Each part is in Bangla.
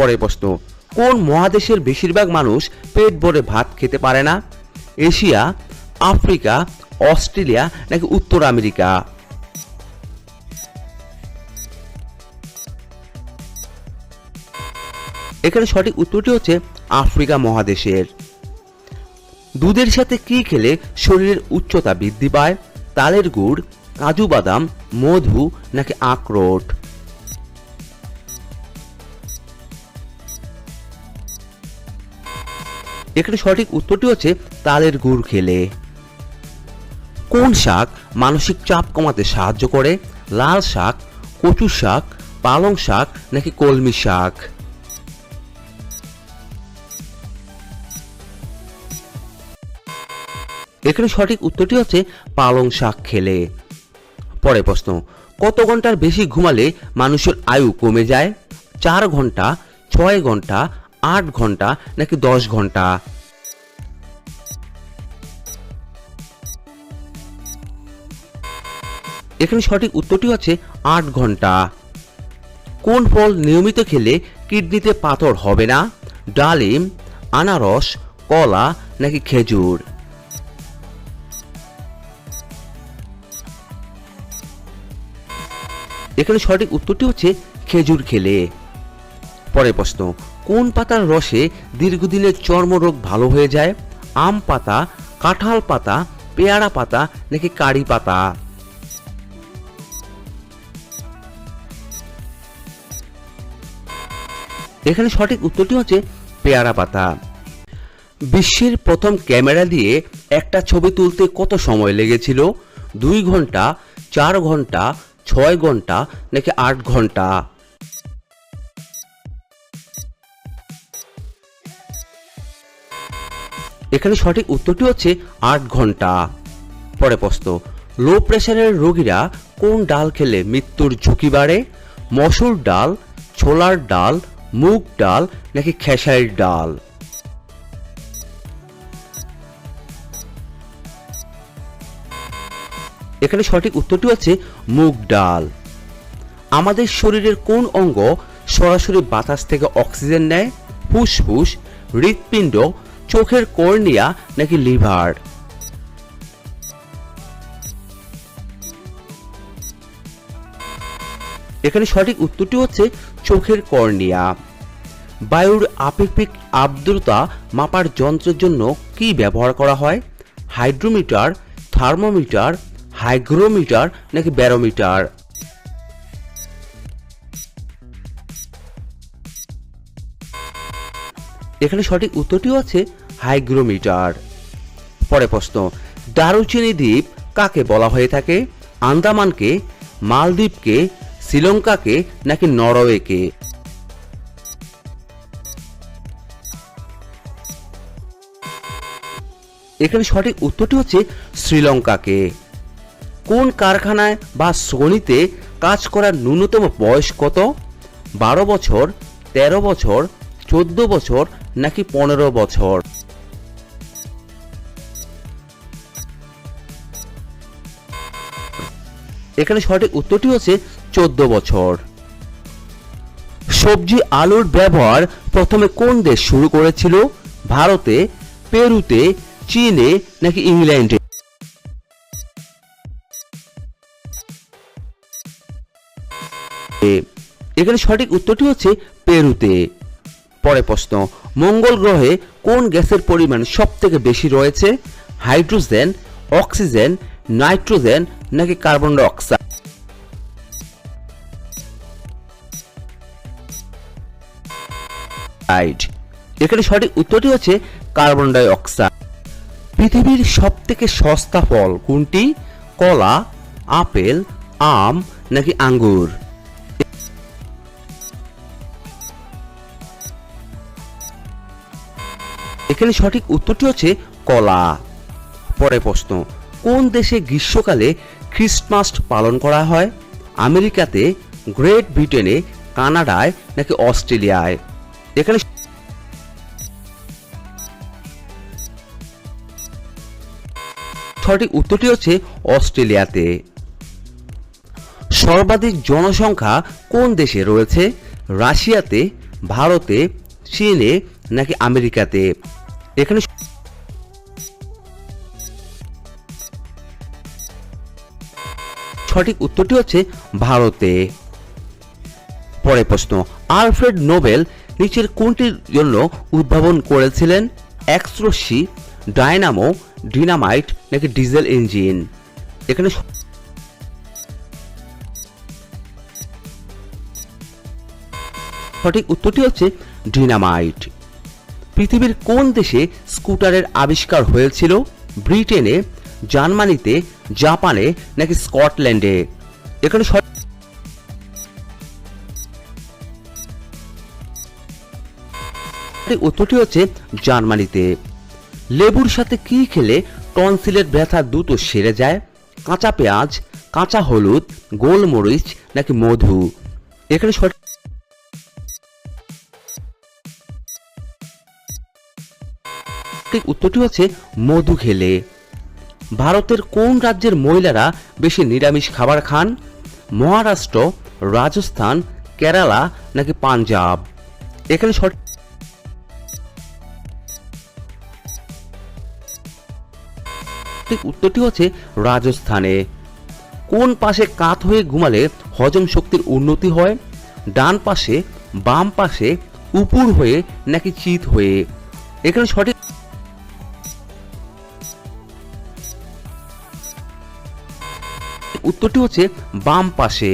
পরের প্রশ্ন, কোন মহাদেশের বেশিরভাগ মানুষ পেট ভরে ভাত খেতে পারে না? এশিয়া, আফ্রিকা, অস্ট্রেলিয়া নাকি উত্তর আমেরিকা? এখানে সঠিক উত্তরটি হচ্ছে আফ্রিকা মহাদেশের। দুধের সাথে কি খেলে শরীরের উচ্চতা বৃদ্ধি পায়? তালের গুড়, কাজু বাদাম, মধু নাকি আখরোট? এখানে সঠিক উত্তরটি হচ্ছে তালের গুড় খেলে। কোন শাক মানসিক চাপ কমাতে সাহায্য করে? লাল শাক, কচু শাক, পালং শাক নাকি কলমি শাক? এখানে সঠিক উত্তরটি হচ্ছে পালং শাক খেলে। পরে প্রশ্ন, কত ঘণ্টার বেশি ঘুমালে মানুষের আয়ু কমে যায়? চার ঘণ্টা, ছয় ঘণ্টা আট ঘণ্টা নাকি দশ ঘণ্টা? এখানে সঠিক উত্তরটি হচ্ছে আট ঘণ্টা। কোন ফল নিয়মিত খেলে কিডনিতে পাথর হবে না? ডালিম, আনারস, কলা নাকি খেজুর? এখানে সঠিক উত্তরটি হচ্ছে খেজুর খেলে। পরের প্রশ্ন কোন পাতার রসে দীর্ঘদিনের চর্মরোগ ভালো হয়ে যায়? আম পাতা, কাঁঠাল পাতা, পেয়ারা পাতা নাকি কারি পাতা? এখানে সঠিক উত্তরটি হচ্ছে পেয়ারা পাতা। বিশ্বের প্রথম ক্যামেরা দিয়ে একটা ছবি তুলতে কত সময় লেগেছিল? দুই ঘণ্টা, চার ঘণ্টা, ছয় ঘণ্টা নাকি আট ঘণ্টা? এখানে সঠিক উত্তরটি হচ্ছে আট ঘণ্টা। পরে প্রশ্ন লো প্রেশারের রোগীরা কোন ডাল খেলে মৃত্যুর ঝুঁকি বাড়ে? মসুর ডাল, ছোলার ডাল, মুগ ডাল নাকি খেসারির ডাল? এখানে সঠিক উত্তরটি হচ্ছে মুগ ডাল। আমাদের শরীরের কোন অঙ্গ সরাসরি বাতাস থেকে অক্সিজেন নেয়? ফুসফুস, হৃৎপিণ্ড চোখের কর্নিয়া নাকি লিভার? এখানে সঠিক উত্তরটি হচ্ছে চোখের কর্নিয়া। বায়ুর আপেক্ষিক আর্দ্রতা মাপার যন্ত্রের জন্য কি ব্যবহার করা হয়? হাইড্রোমিটার, থার্মোমিটার, হাইগ্রোমিটার নাকি ব্যারোমিটার? এখানে সঠিক উত্তরটি হচ্ছে হাইগ্রোমিটার। পরে প্রশ্ন, দারুচিনি দ্বীপ কাকে বলা হয়ে থাকে? আন্দামানকে, মালদ্বীপকে, শ্রীলঙ্কাকে নাকি নরওয়েকে? এখানে সঠিক উত্তরটি হচ্ছে শ্রীলঙ্কাকে। কোন কারখানায় বা শ্রণীতে কাজ করার ন্যূনতম বয়স কত? বারো বছর ১৩ বছর, চোদ্দ বছর নাকি পনেরো বছর? এখানে সঠিক উত্তরটি হচ্ছে চোদ্দ বছর। সবজি আলুর ব্যবহার প্রথমে কোন দেশ শুরু করেছিল? ভারতে, পেরুতে, চীনে নাকি ইংল্যান্ডে? এখানে সঠিক উত্তরটি হচ্ছে পেরুতে। পরে প্রশ্ন মঙ্গল গ্রহে কোন গ্যাসের পরিমাণ সব থেকে বেশি রয়েছে? হাইড্রোজেন, অক্সিজেন, নাইট্রোজেন নাকি কার্বন ডাই অক্সাইড এখানে সঠিক উত্তরটি হচ্ছে কার্বন ডাই অক্সাইড পৃথিবীর সব থেকে সস্তা ফল কোনটি? কলা, আপেল, আম নাকি আঙ্গুর? এখানে সঠিক উত্তরটি হচ্ছে কলা। পরে প্রশ্ন, কোন দেশে গ্রীষ্মকালে খ্রিস্টমাস পালন করা হয়? আমেরিকাতে, গ্রেট ব্রিটেনে, কানাডায় নাকি অস্ট্রেলিয়ায়? এখানে সঠিক উত্তরটি হচ্ছে অস্ট্রেলিয়াতে। সর্বাধিক জনসংখ্যা কোন দেশে রয়েছে? রাশিয়াতে, ভারতে, চীনে নাকি আমেরিকাতে? এখানে সঠিক উত্তরটি হচ্ছে ভারতে। পরে প্রশ্ন, আলফ্রেড নোবেল নিচের কোনটির জন্য উদ্ভাবন করেছিলেন? এক্স ডায়নামো, ডিনামাইট নাকি ডিজেল ইঞ্জিন? এখানে সঠিক উত্তরটি হচ্ছে ডিনামাইট। পৃথিবীর কোন দেশে স্কুটারের আবিষ্কার হয়েছিল? ব্রিটেনে, জার্মানিতে, জাপানে নাকি স্কটল্যান্ডে? এখানে উত্তরটি হচ্ছে জার্মানিতে। লেবুর সাথে কি খেলে টনসিলের ব্যথা দ্রুত সেরে যায়? কাঁচা পেঁয়াজ, কাঁচা হলুদ, গোলমরিচ নাকি মধু? এখানে সঠিক ঠিক উত্তরটি হচ্ছে মধু খেলে। ভারতের কোন রাজ্যের মহিলারা বেশি নিরামিষ খাবার খান? মহারাষ্ট্র, রাজস্থান, কেরালা নাকি পাঞ্জাব? এখানে সঠিক ঠিক উত্তরটি হচ্ছে রাজস্থানে। কোন পাশে কাত হয়ে ঘুমালে হজম শক্তির উন্নতি হয়? ডান পাশে, বাম পাশে, উপর হয়ে নাকি চিত হয়ে? এখানে সঠিক উত্তরটি হচ্ছে বাম পাশে।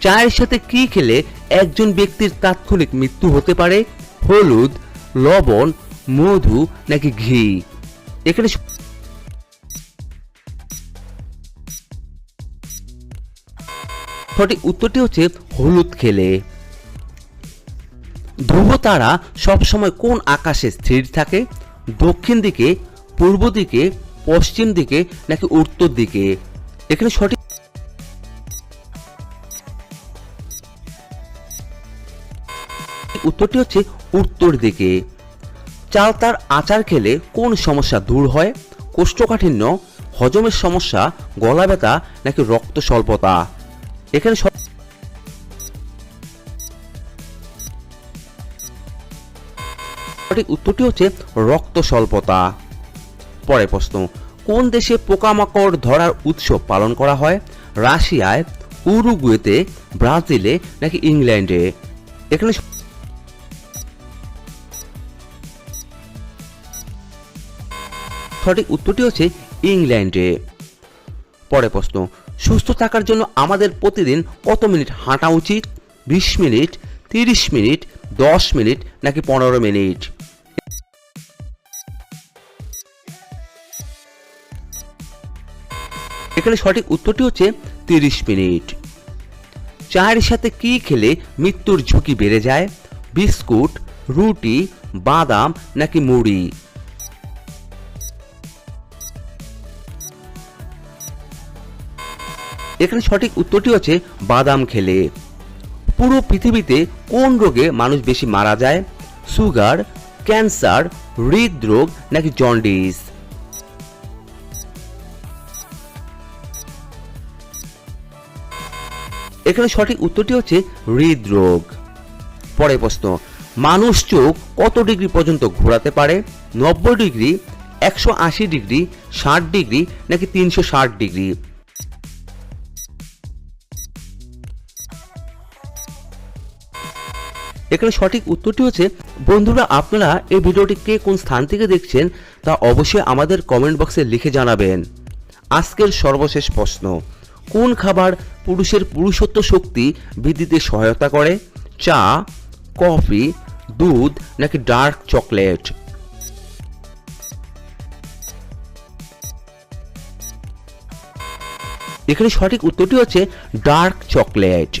চায়ের সাথে কি খেলে একজন ব্যক্তির তাৎক্ষণিক মৃত্যু হতে পারে? হলুদ, লবণ, মধু নাকি ঘি? এখানে সঠিক উত্তরটি হচ্ছে হলুদ খেলে। ধ্রুব তারা সবসময় কোন আকাশে স্থির থাকে? দক্ষিণ দিকে, পূর্ব দিকে পশ্চিম দিকে নাকি উত্তর দিকে? এখানে সঠিক উত্তরটি হচ্ছে উত্তর দিকে। চাল তার আচার খেলে কোন সমস্যা দূর হয়? কোষ্ঠকাঠিন্য, হজমের সমস্যা, গলা ব্যথা নাকি রক্ত স্বল্পতা? এখানে সঠিক উত্তরটি হচ্ছে রক্ত স্বল্পতা। পরে প্রশ্ন, কোন দেশে পোকামাকড় ধরার উৎসব পালন করা হয়? রাশিয়ায়, উরুগুয়েতে, ব্রাজিলে নাকি ইংল্যান্ডে? এখানে সঠিক উত্তরটি হচ্ছে ইংল্যান্ডে। পরে প্রশ্ন, সুস্থ থাকার জন্য আমাদের প্রতিদিন কত মিনিট হাঁটা উচিত? বিশ মিনিট, তিরিশ মিনিট, দশ মিনিট নাকি পনেরো মিনিট? এখানে সঠিক উত্তরটি হচ্ছে তিরিশ মিনিট। চায়ের সাথে কি খেলে মৃত্যুর ঝুঁকি বেড়ে যায়? বিস্কুট, রুটি, বাদাম নাকি মুড়ি? এখানে সঠিক উত্তরটি হচ্ছে বাদাম খেলে। পুরো পৃথিবীতে কোন রোগে মানুষ বেশি মারা যায়? সুগার, ক্যান্সার, হৃদরোগ নাকি জন্ডিস? এখানে সঠিক উত্তরটি হচ্ছে হৃদরোগ। পরে প্রশ্ন, মানুষ চোখ কত ডিগ্রি পর্যন্ত ঘোরাতে পারে? নব্বই ডিগ্রি, একশো আশি ডিগ্রি, ষাট ডিগ্রি, নাকি তিনশো ষাট ডিগ্রি? এখানে সঠিক উত্তরটি হচ্ছে, বন্ধুরা, আপনারা এই ভিডিওটি কে কোন স্থান থেকে দেখছেন তা অবশ্যই আমাদের কমেন্ট বক্সে লিখে জানাবেন। আজকের সর্বশেষ প্রশ্ন কোন খাবার পুরুষের পুরুষত্ব শক্তি বৃদ্ধিতে সহায়তা করে? চা, কফি, দুধ নাকি ডার্ক চকলেট? এখানে সঠিক উত্তরটি হচ্ছে ডার্ক চকলেট।